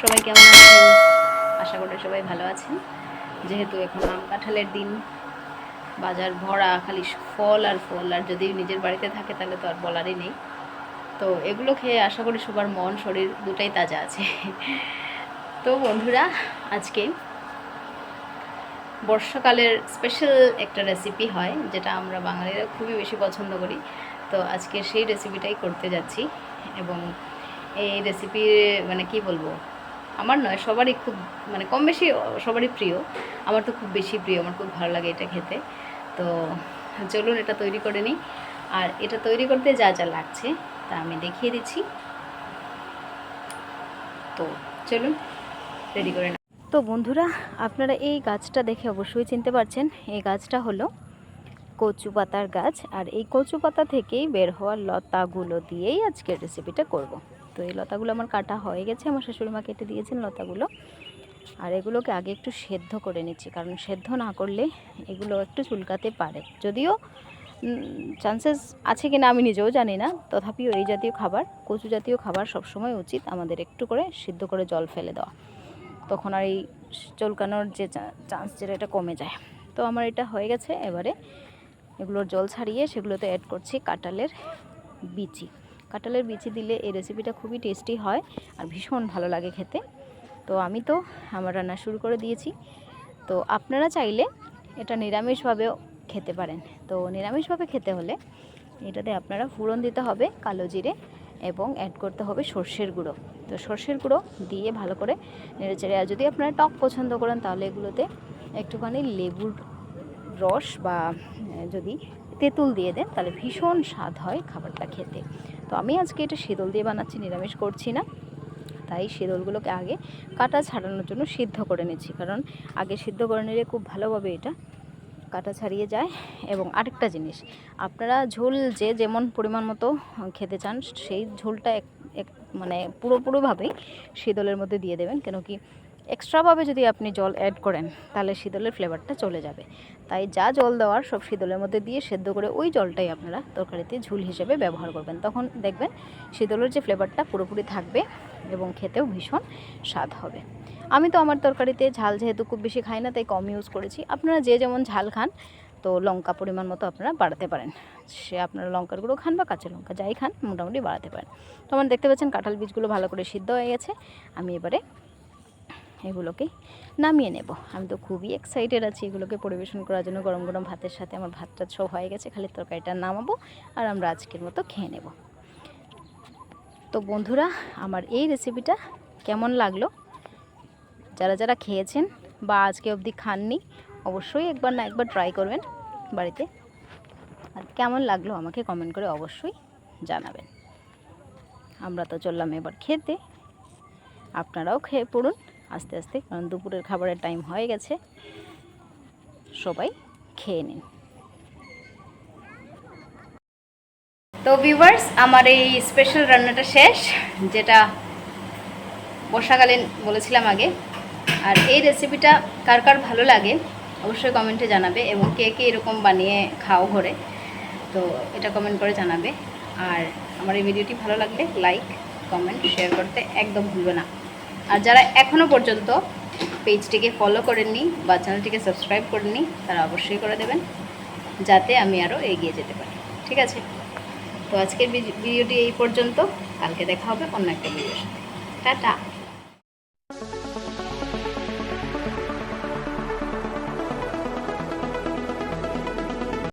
সবাই কেমন আছেন? আশা করি সবাই ভালো আছেন। যেহেতু এখন আম কাঁঠালের দিন, বাজার ভরা, খালি ফল আর ফল, আর যদি নিজের বাড়িতে থাকে তাহলে তো আর বলারই নেই। তো এগুলো খেয়ে আশা করি সবার মন, শরীর দুটাই তাজা আছে। তো বন্ধুরা, আজকে বর্ষাকালের স্পেশাল একটা রেসিপি হয়, যেটা আমরা বাঙালিরা খুবই বেশি পছন্দ করি। তো আজকে সেই রেসিপিটাই করতে যাচ্ছি এবং এই রেসিপি মানে কি বলব? আমার নয়, সবারই খুব মানে কম বেশি সবারই প্রিয়। আমার তো খুব বেশি প্রিয়, আমার খুব ভালো লাগে এটা খেতে। তো চলুন এটা তৈরি করে নিই। আর এটা তৈরি করতে যা যা লাগছে তা আমি দেখিয়ে দিচ্ছি। তো চলুন রেডি করে তো বন্ধুরা, আপনারা এই গাছটা দেখে অবশ্যই চিনতে পারছেন। এই গাছটা হলো কচু পাতার গাছ। আর এই কচু পাতা থেকেই বের হওয়া লতাগুলো দিয়েই আজকের রেসিপিটা করব। তো এই লতাগুলো আমার কাটা হয়ে গেছে। আমার শাশুড়ি মা কেটে দিয়েছেন লতাগুলো। আর এগুলোকে আগে একটু সেদ্ধ করে নিচ্ছি, কারণ সেদ্ধ না করলে এগুলো একটু চুলকাতে পারে। যদিও চান্সেস আছে কিনা আমি নিজেও জানি না। তথাপিও এই জাতীয় খাবার, কচু জাতীয় খাবার সবসময় উচিত আমাদের একটু করে সিদ্ধ করে জল ফেলে দেওয়া। তখন আর এই চুলকানোর যে চান্স যেটা, এটা কমে যায়। তো আমার এটা হয়ে গেছে। এবারে এগুলোর জল ছাড়িয়ে সেগুলোতে অ্যাড করছি কাঁঠালের বিচি। কাঁঠালের বিচি দিলে এই রেসিপিটা খুবই টেস্টি হয় আর ভীষণ ভালো লাগে খেতে। তো আমি তো আমার রান্না শুরু করে দিয়েছি। তো আপনারা চাইলে এটা নিরামিষভাবেও খেতে পারেন। তো নিরামিষভাবে খেতে হলে এটাতে আপনারা ফোড়ন দিতে হবে কালো জিরে এবং অ্যাড করতে হবে সর্ষের গুঁড়ো। তো সর্ষের গুঁড়ো দিয়ে ভালো করে নেড়েচেড়ে আর যদি আপনারা টক পছন্দ করেন তাহলে এগুলোতে একটুখানি লেবুর রস বা যদি তেঁতুল দিয়ে দেন তাহলে ভীষণ স্বাদ হয় খাবারটা খেতে। তো আমি আজকে এটা শীতল দিয়ে বানাচ্ছি, নিরামিষ করছি না। তাই শীতলগুলোকে আগে কাটা ছাড়ানোর জন্য সিদ্ধ করে নিচ্ছি, কারণ আগে সিদ্ধ করে নিলে খুব ভালোভাবে এটা কাটা ছাড়িয়ে যায়। এবং আরেকটা জিনিস, আপনারা ঝোল যে যেমন পরিমাণ মতো খেতে চান, সেই ঝোলটা এক মানে পুরোপুরিভাবেই শীতলের মধ্যে দিয়ে দেবেন, কেন কি এক্সট্রাভাবে যদি আপনি জল অ্যাড করেন, তাহলে শীতলের ফ্লেভারটা চলে যাবে। তাই যা জল দেওয়ার সব শীতলের মধ্যে দিয়ে সেদ্ধ করে ওই জলটাই আপনারা তরকারিতে ঝুল হিসেবে ব্যবহার করবেন। তখন দেখবেন শীতলের যে ফ্লেভারটা পুরোপুরি থাকবে এবং খেতেও ভীষণ স্বাদ হবে। আমি তো আমার তরকারিতে ঝাল যেহেতু খুব বেশি খাই না, তাই কম ইউজ করেছি। আপনারা যে যেমন ঝাল খান, তো লঙ্কা পরিমাণ মতো আপনারা বাড়াতে পারেন। সে আপনারা লঙ্কার গুঁড়ো খান বা কাঁচা লঙ্কা যাই খান, মোটামুটি বাড়াতে পারেন। তো আমার দেখতে পাচ্ছেন কাঁঠাল বীজগুলো ভালো করে সিদ্ধ হয়ে গেছে। আমি এবারে এগুলোকে নামিয়ে নেব। আমি তো খুবই এক্সাইটেড আছি এগুলোকে পরিবেশন করার জন্য। গরম গরম ভাতের সাথে আমার ভাতটা সব হয়ে গেছে, খালি তরকারিটা নামাবো আর আমরা আজকের মতো খেয়ে নেব। তো বন্ধুরা, আমার এই রেসিপিটা কেমন লাগল? যারা যারা খেয়েছেন বা আজকে অবধি খাননি, অবশ্যই একবার না একবার ট্রাই করবেন বাড়িতে। আর কেমন লাগল আমাকে কমেন্ট করে অবশ্যই জানাবেন। আমরা তো চললাম এবার খেতে। আপনারাও খেয়ে পড়ুন। আস্তে আস্তে, কারণ দুপুরের খাবারের টাইম হয়ে গেছে। সবাই খেয়ে নিন। তো ভিউয়ার্স আমার এই স্পেশাল রান্নাটা শেষ, যেটা বর্ষাকালীন বলেছিলাম আগে। আর এই রেসিপিটা কার কার ভালো লাগে, অবশ্যই কমেন্টে জানাবে এবং কে কে এরকম বানিয়ে খাও ঘরে। তো এটা কমেন্ট করে জানাবে। আর আমার এই ভিডিওটি ভালো লাগলে লাইক কমেন্ট শেয়ার করতে একদম ভুলবে না। আর যারা এখনও পর্যন্ত পেজটিকে ফলো করেননি বা চ্যানেলটিকে সাবস্ক্রাইব করেননি, তারা অবশ্যই করে দেবেন, যাতে আমি আরও এগিয়ে যেতে পারি। ঠিক আছে? তো আজকের ভিডিওটি এই পর্যন্ত। কালকে দেখা হবে অন্য একটা ভিডিওর সাথে। টাটা!